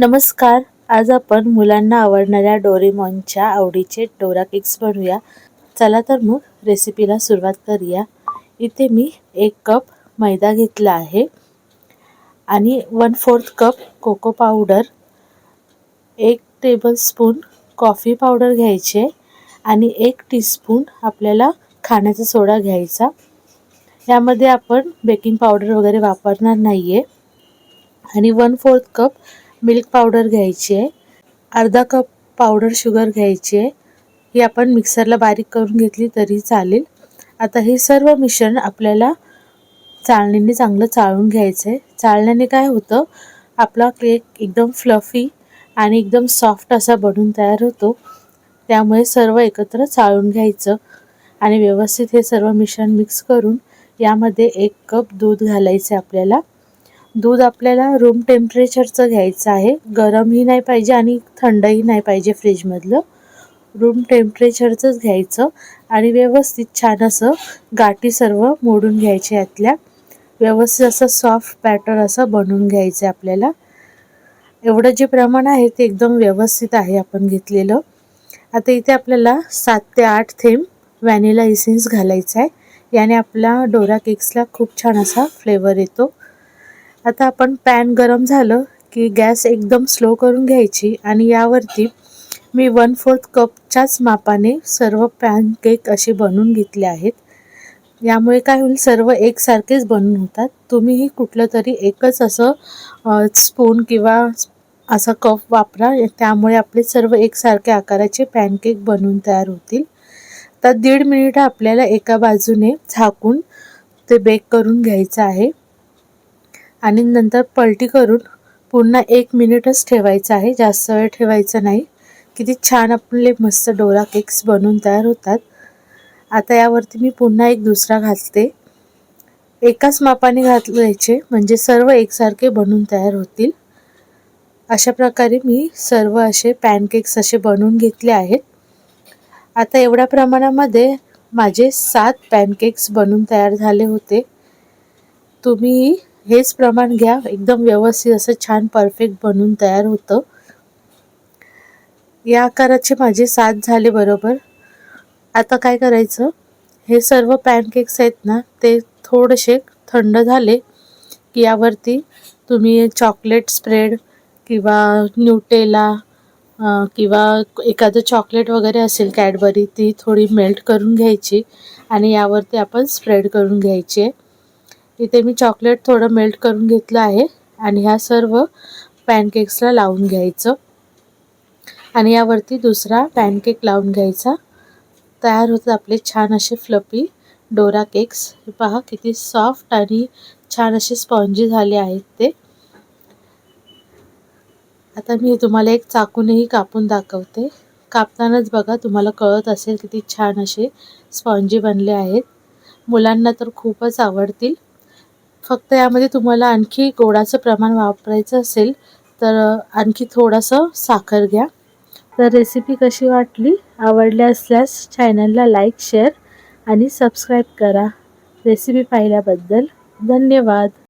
नमस्कार. आज आपण मुलांना आवडणाऱ्या डोरेमॉनच्या आवडीचे डोरा केक्स बनवूया. चला तर मग रेसिपीला सुरुवात करूया. इथे मी एक कप मैदा घेतला आहे आणि one fourth cup cocoa powder एक टेबलस्पून कॉफी पावडर घ्यायचे आणि एक टीस्पून आपल्याला खाण्याचा सोडा घ्यायचा. यामध्ये आपण बेकिंग पावडर वगैरे वापरणार नाही आहे आणि one fourth cup milk powder घ्यायची आहे. अर्धा कप पावडर शुगर घ्यायची आहे. ही आपण मिक्सरला बारीक करून घेतली तरी चालेल. आता हे सर्व मिश्रण आपल्याला चाळणीने चांगलं चाळून घ्यायचं आहे. चाळण्याने काय होतं? आपला केक एकदम फ्लफी आणि एकदम सॉफ्ट असा बनून तयार होतो. त्यामुळे सर्व एकत्र चाळून घ्यायचं आणि व्यवस्थित हे सर्व मिश्रण मिक्स करून यामध्ये एक कप दूध घालायचं आपल्याला. दूध आपल्याला रूम टेम्परेचरचं घ्यायचं आहे. गरमही नाही पाहिजे आणि थंडही नाही पाहिजे फ्रीजमधलं रूम टेम्परेचरचंच घ्यायचं आणि व्यवस्थित छान असं गाठी सर्व मोडून घ्यायचे यातल्या व्यवस्थित असं सॉफ्ट बॅटर असं बनवून घ्यायचं आहे आपल्याला. एवढं जे प्रमाण आहे ते एकदम व्यवस्थित आहे आपण घेतलेलं. आता इथे आपल्याला सात ते आठ थेंब व्हॅनिला इसेन्स घालायचा आहे. याने आपला डोरा केक्सला खूप छान असा फ्लेवर येतो. आता आपण पॅन गरम झालं की गॅस एकदम स्लो करून घ्यायची आणि यावरती मी वन फोर्थ कपच्याच मापाने सर्व पॅनकेक असे बनवून घेतले आहेत. यामुळे काय होईल सर्व एकसारखेच बनून होतात. तुम्हीही कुठलं तरी एकच असं स्पून किंवा असा कप वापरा. त्यामुळे आपले सर्व एकसारख्या आकाराचे पॅनकेक बनवून तयार होतील. तर दीड मिनिट आपल्याला एका बाजूने झाकून ते बेक करून घ्यायचं आहे. आणि नंतर पलटी करून पुन्हा एक मिनिटच ठेवायचं आहे. जास्त वेळ ठेवायचं नाही. किती छान आपले मस्त डोरा केक्स बनवून तयार होतात. आता यावरती मी पुन्हा एक दुसरा घालते. एकाच मापाने घालायचे म्हणजे सर्व एकसारखे बनून तयार होतील. अशा प्रकारे मी सर्व असे पॅनकेक्स असे बनवून घेतले आहेत. आता एवढ्या प्रमाणामध्ये माझे सात पॅनकेक्स बनवून तयार झाले होते. तुम्ही हेच प्रमाण घ्या. एकदम व्यवस्थित असं छान परफेक्ट बनून तयार होतं. या आकाराचे माझे सात झाले बरोबर. आता काय करायचं? हे सर्व पॅनकेक्स आहेत ना ते थोडेसे थंड झाले की यावरती तुम्ही चॉकलेट स्प्रेड किंवा न्यूटेला किंवा एखादं चॉकलेट वगैरे असेल कॅडबरी ती थोडी मेल्ट करून घ्यायची आणि यावरती आपण स्प्रेड करून घ्यायची इथे मी चॉकलेट थोडं मेल्ट करून घेतलं आहे. आणि ह्या सर्व पॅनकेक्सला लावून घ्यायचं. आणि यावरती दुसरा पॅनकेक लावून घ्यायचा. तयार होतात आपले छान असे फ्लपी डोरा केक्स पहा किती सॉफ्ट आणि छान असे स्पॉन्जी झाले आहेत ते. आता मी तुम्हाला एक चाकूनही कापून दाखवते. कापतानाच बघा तुम्हाला कळत असेल किती छान असे स्पॉन्जी बनले आहेत. मुलांना तर खूपच आवडतील. फक्त यामध्ये तुम्हाला आणखी गोडाचं प्रमाण वापरायचं असेल तर आणखी थोडंसं साखर घ्या. तर रेसिपी कशी वाटली? आवडली असल्यास चॅनलला लाईक शेअर आणि सबस्क्राईब करा. रेसिपी पाहिल्याबद्दल धन्यवाद.